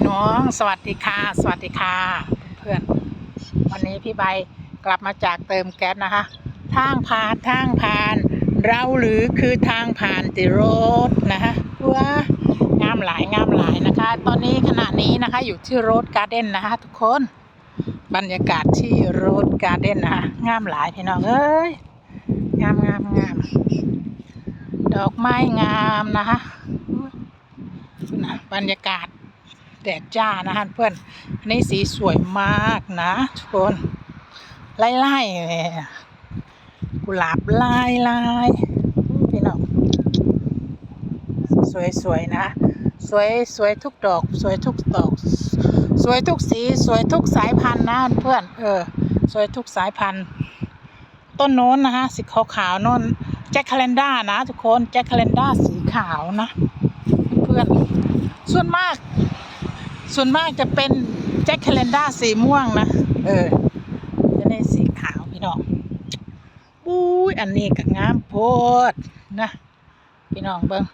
พี่น้องสวัสดีค่ะ สวัสดีค่ะ เพื่อนวันนี้พี่ใบกลับมาจากเติมแก๊สนะคะ ทางผ่านทางผ่าน เราหรือคือทางผ่านติโรดนะคะว้างามหลายงามหลายนะคะ ตอนนี้ขณะนี้นะคะอยู่ที่โรดการ์เด้นนะคะทุกคนบรรยากาศที่โรดการ์เด้นนะคะงามหลายพี่น้องเอ้ยงามงามงามดอกไม้งามนะคะบรรยากาศ แดดจ้านะคะเพื่อนอันนี้สีสวยมากนะทุกคนไล่ไล่กุหลาบลายลายพี่น้องสวยๆนะ สวยสวยทุกดอก สวยทุกดอก สวยทุกสี สวยทุกสายพันธุ์นะเพื่อนเออ สวยทุกสายพันธุ์ ต้นโน้นนะฮะสีขาวขาวๆโน้นแจ็คคาเลนด้านะ ทุกคนแจ็คคาเลนด้าสีขาวนะ เพื่อนส่วนมาก ส่วนมากจะเป็นแจ็คแคลนด้าสีม่วงนะ เออ จะได้สีขาวพี่น้องอุ้ยอันนี้ก็งามโพดนะ พี่น้องเบิ้ง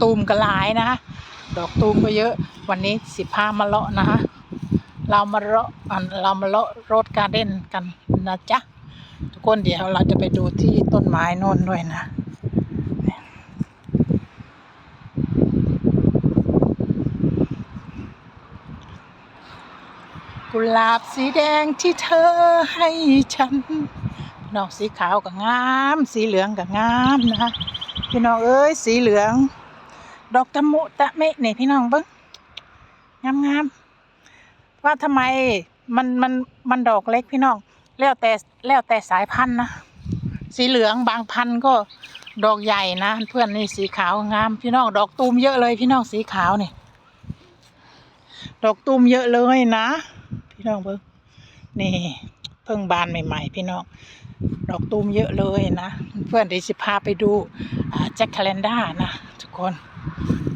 ตูมก็หลายนะดอกตูมก็เยอะ วันนี้สิพามาเลาะนะเรามาเลาะเรามาเลาะโรดการ์เด้นกันนะจ๊ะ ทุกคนเดี๋ยวเราจะไปดูที่ต้นไม้โน่นด้วยนะ กุหลาบสีแดงที่เธอให้ฉันดอกสีขาวก็งาม สีเหลืองก็งามนะคะพี่น้องเอ้ยสีเหลือง ดอกตะมุตะเมะนี่พี่น้องเบิ้งงามงามว่าทำไมมันมันมันดอกเล็กพี่น้องแล้วแต่แล้วแต่สายพันธุ์นะสีเหลืองบางพันธุ์ก็ดอกใหญ่นะ เพื่อนนี่สีขาวงาม พี่น้องดอกตูมเยอะเลยพี่น้องสีขาวนี่ดอกตูมเยอะเลยนะ พี่น้องเบิ้งนี่เพิ่งบานใหม่ ๆ พี่น้องดอกตูมเยอะเลยนะ เพื่อนเดี๋ยวสิพาไปดูแจ็คคาเลนด้านะทุกคน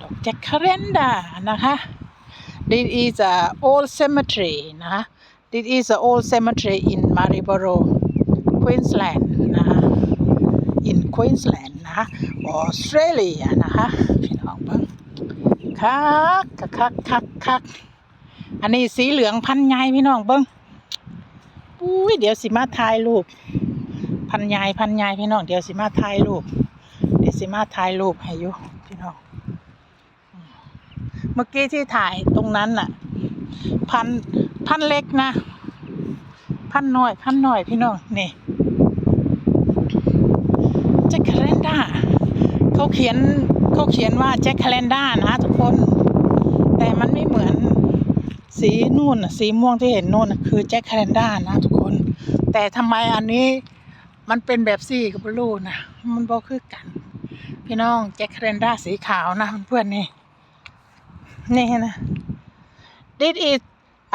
ดอกแจ็คคาเลนด้านะคะ This is a old cemetery นะ This is a old cemetery in Marlborough Queensland นะคะ in Queensland นะคะ Australia นะคะพี่น้องเบิ้งคักคักคักคักคัก อันนี้สีเหลืองพันยายพี่น้องเบิ้งอุ้ยเดี๋ยวสิมาถ่ายรูปพันยายพันยายพี่น้องเดี๋ยวสิมาถ่ายรูปเดี๋ยวสิมาถ่ายรูปให้อยู่พี่น้องเมื่อกี้ที่ถ่ายตรงนั้นน่ะ พันพันเล็กนะ พันหน้อย พันหน้อยพี่น้องนี่แจ็คแคลนด้าเขาเขียนเขาเขียนว่าแจ็คแคลนด้านะทุกคน แต่มันไม่เหมือน สีนู่นสีม่วงที่เห็นนู่นคือแจ็คแคลนด้านะทุกคน แต่ทำไมอันนี้มันเป็นแบบสีกับบลูนะมันบอคือกัน พี่น้องแจ็คแคลนด้าสีขาวนะเพื่อนๆนี่นี่นะ this is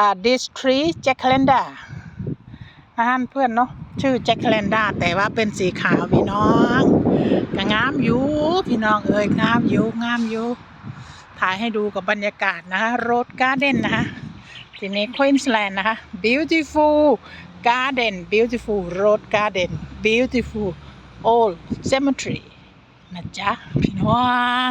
uh, this tree jack calendar นะฮะเพื่อนเนาะชื่อแจ็คแคลนด้าแต่ว่าเป็นสีขาวพี่น้องก็งามอยู่พี่น้องเอ้ยงามอยู่งามอยู่ถ่ายให้ดูกับบรรยากาศนะโรดการ์เด้นนะ ทีนี้ควีนส์แลนด์นะคะ beautiful garden beautiful road garden beautiful old cemetery นะจ๊ะ พี่น้อง